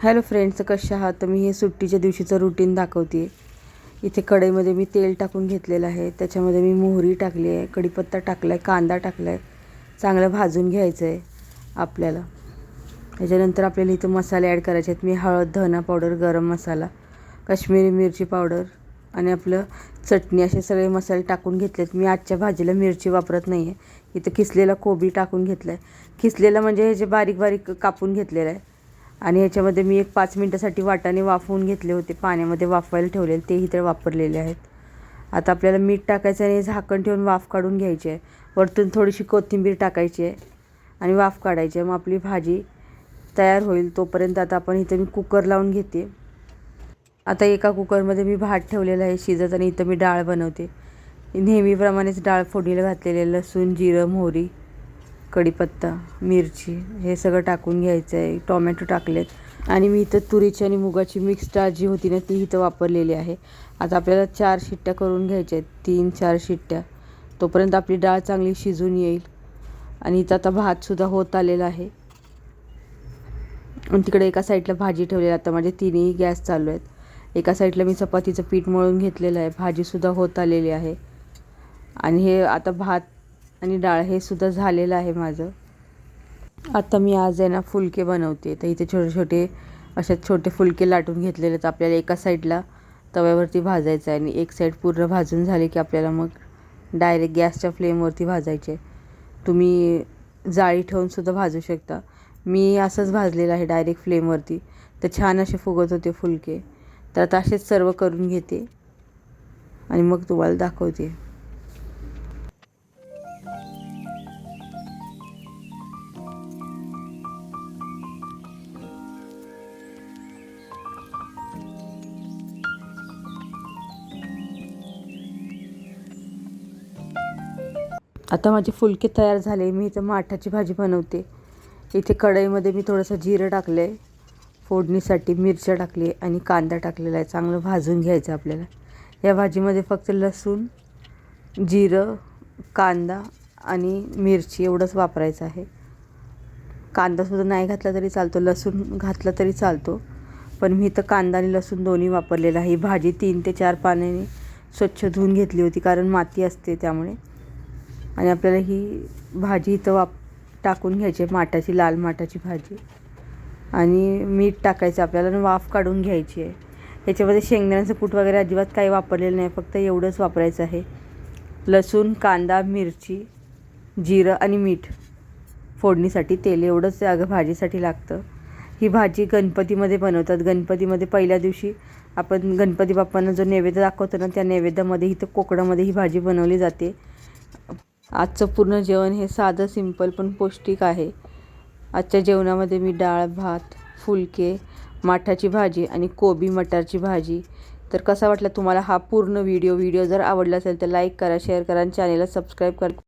Hello friends कशा आहात? तर मी हे सुट्टीच्या दिवशीचं रुटीन दाखवते इथे कढईमध्ये मी तेल टाकून घेतलेलं आहे. त्याच्यामध्ये मी मोहरी टाकली आहे. कढीपत्ता टाकला आहे कांदा टाकला आहे चांगलं भाजून घ्यायचं आहे आपल्याला. त्याच्यानंतर आपल्याला इथं मसाले ॲड करायचे आहेत. मी हळद धना पावडर गरम मसाला काश्मीरी मिरची पावडर आणि आपलं चटणी असे सगळे मसाले टाकून घेतलेत. मी आजच्या भाजीला मिरची वापरत नाही आहे इथं किसलेला कोबी टाकून घेतला आहे किसलेला म्हणजे हे जे बारीक बारीक कापून घेतलेलं आहे. आणि याच्यामध्ये मी एक पाच मिनटासाठी वाटाणे वाफवून घेतले होते. पाण्यामध्ये वाफवायला ठेवलेले तेही तर वापरलेले आहेत. आता आपल्याला मीठ टाकायचं आणि झाकण ठेवून वाफ काढून घ्यायची आहे. वरतून थोडीशी कोथिंबीर टाकायची आहे आणि वाफ काढायची आहे. मग आपली भाजी तयार होईल. तोपर्यंत आता आपण इथं मी कुकर लावून घेते. आता एका कुकरमध्ये मी भात ठेवलेला आहे शिजत आणि इथं मी डाळ बनवते. नेहमीप्रमाणेच डाळ फोडणीला घातलेले लसूण जिरं मोहरी. कढीपत्ता मिरची हे सगळं टाकून घ्यायचं आहे टोमॅटो टाकलेत. आणि मी इथं तुरीची आणि मुगाची मिक्स डाळ जी होती ना ती इथं वापरलेली आहे. आता आपल्याला चार शिट्ट्या करून घ्यायच्या आहेत तीन चार शिट्ट्या. तोपर्यंत आपली डाळ चांगली शिजून येईल. आणि इथं आता भातसुद्धा होत आलेला आहे. आणि तिकडे एका साईडला भाजी ठेवलेली आता माझे तिन्ही गॅस चालू आहेत. एका साईडला मी चपातीचं पीठ मळून घेतलेलं आहे. भाजीसुद्धा होत आलेली आहे. आणि हे आता भात आणि डाळ हे सुद्धा झालेलं आहे माझं. आता मी आज आहे ना फुलके बनवते. तर इथे छोटे छोटे असे छोटे फुलके लाटून घेतलेले आहेत आपल्याला एका साईडला तव्यावरती भाजायचं आहे आणि एक साईड पूर्ण भाजून झाले की आपल्याला मग डायरेक्ट गॅसच्या फ्लेमवरती भाजायचे. तुम्ही जाळी ठेवूनसुद्धा भाजू शकता. मी असंच भाजलेलं आहे डायरेक्ट फ्लेमवरती. तर छान असे फुगत होते फुलके. तर आता असेच सर्व करून घेते. आणि मग तुम्हाला दाखवते. आता माझे फुलके तयार झाले मी इथं माठाची भाजी बनवते. इथे कढईमध्ये मी थोडंसं जिरं टाकलं आहे फोडणीसाठी मिरच्या टाकली आणि कांदा टाकलेला आहे. चांगलं भाजून घ्यायचं आपल्याला. या भाजीमध्ये फक्त लसूण जिरं कांदा आणि मिरची एवढंच वापरायचं आहे. कांदासुद्धा नाही घातला तरी चालतो. लसूण घातला तरी चालतो. पण मी इथं कांदा आणि लसूण दोन्ही वापरलेलं आहे. ही भाजी तीन ते चार पाण्याने स्वच्छ धुवून घेतली होती कारण माती असते त्यामुळे. आणि आपल्याला ही भाजी इथं वाप टाकून घ्यायची आहे माठाची लाल माठाची भाजी. आणि मीठ टाकायचं आपल्याला आणि वाफ काढून घ्यायची आहे. याच्यामध्ये शेंगदाण्याचं कूट वगैरे अजिबात काही वापरलेलं नाही फक्त एवढंच वापरायचं आहे. लसूण कांदा मिरची जिरं आणि मीठ फोडणीसाठी तेल एवढंच अगं भाजीसाठी लागतं. ही भाजी गणपतीमध्ये बनवतात. गणपतीमध्ये पहिल्या दिवशी आपण गणपती बाप्पांना जो नैवेद्य दाखवतो ना त्या नैवेद्यामध्ये इथं कोकणामध्ये ही भाजी बनवली जाते. आजचं पूर्ण जेवण हे साधं सिंपल पण पौष्टिक आहे. आजच्या जेवणामध्ये मी डाळ भात फुलके माठाची भाजी आणि कोबी मटारची भाजी. तर कसा वाटला तुम्हाला हा पूर्ण व्हिडिओ? व्हिडिओ जर आवडला असेल तर लाईक करा शेअर करा आणि चॅनेलला सबस्क्राईब करा